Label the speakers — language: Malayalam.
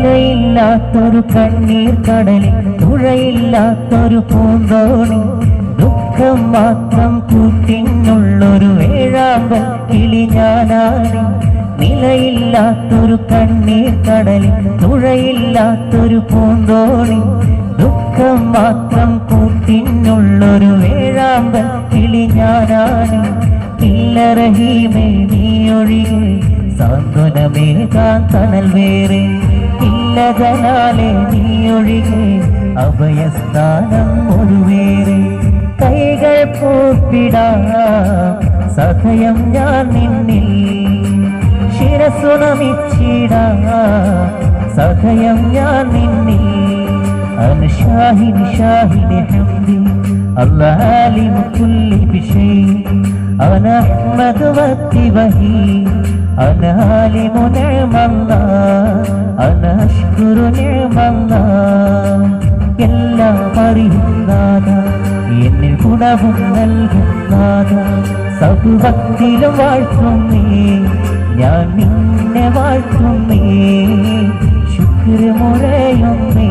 Speaker 1: നിലയില്ലാത്തൊരു കണ്ണീർ കടലിൽ മുഴയില്ലാത്തൊരു പൂന്തോണി. ദുഃഖം മാത്രം കൂട്ടിനുള്ളൊരു വേഴാമ്പൽ കിളി ഞാനാണ്. നിലയില്ലാത്തൊരു കണ്ണീർ കടലിൽ തുഴയില്ലാത്തൊരു പൂന്തോണി. ദുഃഖം മാത്രം കൂട്ടിനുള്ളൊരു വേഴാമ്പൽ കിളി ഞാനാണ്. ഇല്ലറഹീമേ ഒഴികെ സാന്ത്വനമേകാൻ തണൽ വേറെ. ഉന്നതനാലെ നീയൊഴികെ അഭയസ്ഥാനം ഒരുവേറെ കൈകൾ പൂപ്പിടാ സഹയം ഞാൻ നിന്നിൽ. ശിരസുണമിച്ചിടാ സഹയം ഞാൻ നിന്നിൽ. അനഷാഹിൻ ഷാഹിനെ ഹംദി അല്ലാലിം കുല്ലി ബിഷൈ അനഹ്മദ് വത്തിബഹി അനാലിമു നിഅമല്ലാഹ് ഒരു നിയമന്ന എല്ലാം അറിയുന്നാഥ എന്നിൽ ഗുണവും നൽകുന്നാഥ സഭവത്തിലും വാഴ്ത്തും നീ ഞാൻ നിന്നെ വാഴ്ത്തും നീ ശുക്രമുറയും നീ